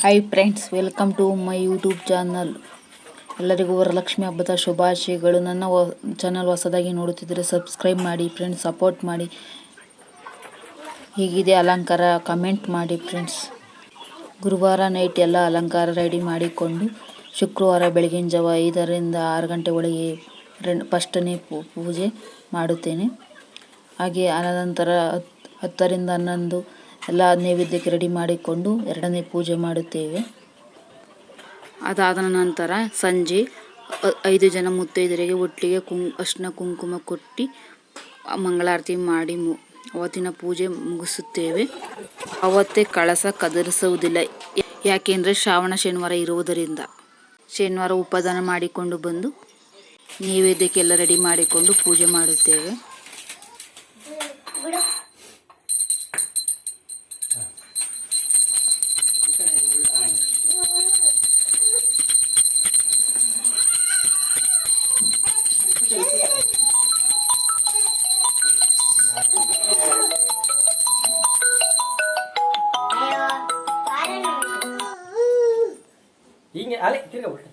Hi friends welcome to my YouTube channel ಎಲ್ಲರಿಗೂ ವರಲಕ್ಷ್ಮಿ ಹಬ್ಬದ ಶುಭಾಶಯಗಳು. ನನ್ನ ಚಾನಲ್ ಹೊಸದಾಗಿ ನೋಡುತ್ತಿದ್ದರೆ ಸಬ್ಸ್ಕ್ರೈಬ್ ಮಾಡಿ ಫ್ರೆಂಡ್ಸ್ ಸಪೋರ್ಟ್ ಮಾಡಿ. ಹೀಗಿದೆ ಅಲಂಕಾರ ಕಮೆಂಟ್ ಮಾಡಿ ಫ್ರೆಂಡ್ಸ್ ಗುರುವಾರ ನೈಟ್ ಎಲ್ಲ ಅಲಂಕಾರ ರೆಡಿ ಮಾಡಿಕೊಂಡು ಶುಕ್ರವಾರ ಬೆಳಗಿನ ಜಾವ ಐದರಿಂದ ಆರು ಗಂಟೆ ಒಳಗೆ ಫಸ್ಟನೇ ಪೂಜೆ ಮಾಡುತ್ತೇನೆ. ಹಾಗೆ ಅನಂತರ ಹತ್, ಹತ್ತರಿಂದ ಹನ್ನೊಂದು ಎಲ್ಲ ನೈವೇದ್ಯಕ್ಕೆ ರೆಡಿ ಮಾಡಿಕೊಂಡು ಎರಡನೇ ಪೂಜೆ ಮಾಡುತ್ತೇವೆ. ಅದಾದ ನಂತರ ಸಂಜೆ ಐದು ಜನ ಮುತ್ತೈದರಿಗೆ ಒಟ್ಟಿಗೆ ಕುಂ ಅರ್ಶಿನ ಕುಂಕುಮ ಕೊಟ್ಟು ಮಂಗಳಾರತಿ ಮಾಡಿ ಮು, ಅವತ್ತಿನ ಪೂಜೆ ಮುಗಿಸುತ್ತೇವೆ. ಅವತ್ತೇ ಕಳಸ ಕದರಿಸುವುದಿಲ್ಲ. ಯಾಕೆಂದರೆ ಶ್ರಾವಣ ಶನಿವಾರ ಇರುವುದರಿಂದ. ಶನಿವಾರ ಉಪದಾನ ಮಾಡಿಕೊಂಡು ಬಂದು ನೈವೇದ್ಯಕ್ಕೆಲ್ಲ ರೆಡಿ ಮಾಡಿಕೊಂಡು ಪೂಜೆ ಮಾಡುತ್ತೇವೆ. ಹಿಂಗೆ ಅಲೆ ತಿರ್ಗ ಬಿಟ್ಟು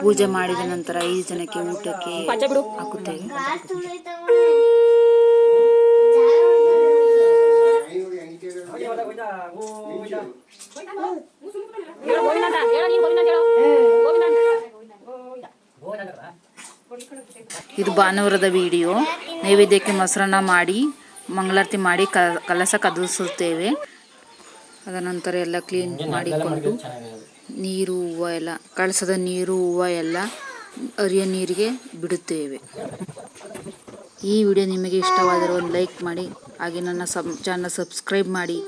ಪೂಜೆ ಮಾಡಿದ ನಂತರ ಐದು ಜನಕ್ಕೆ ಊಟಕ್ಕೆ ಹಾಕುತ್ತೇವೆ. ಇದು ಭಾನುವಾರದ ವಿಡಿಯೋ ನೈವೇದ್ಯಕ್ಕೆ ಮೊಸರನ್ನ ಮಾಡಿ ಮಂಗಳಾರತಿ ಮಾಡಿ ಕಲಸ ಕದಲಿಸುತ್ತೇವೆ ಅದ ನಂತರ ಎಲ್ಲ ಕ್ಲೀನ್ ಮಾಡಿಕೊಂಡು ನೀರು ಹೂವು ಎಲ್ಲ ಕಳಸದ ನೀರು ಹೂವು ಎಲ್ಲ ಅರಿಯ ನೀರಿಗೆ ಬಿಡುತ್ತೇವೆ. ಈ ವಿಡಿಯೋ ನಿಮಗೆ ಇಷ್ಟವಾದರೆ ಒಂದು ಲೈಕ್ ಮಾಡಿ ಹಾಗೆ ನನ್ನ ಸಬ್ ಚಾನಲ್ ಸಬ್ಸ್ಕ್ರೈಬ್ ಮಾಡಿ.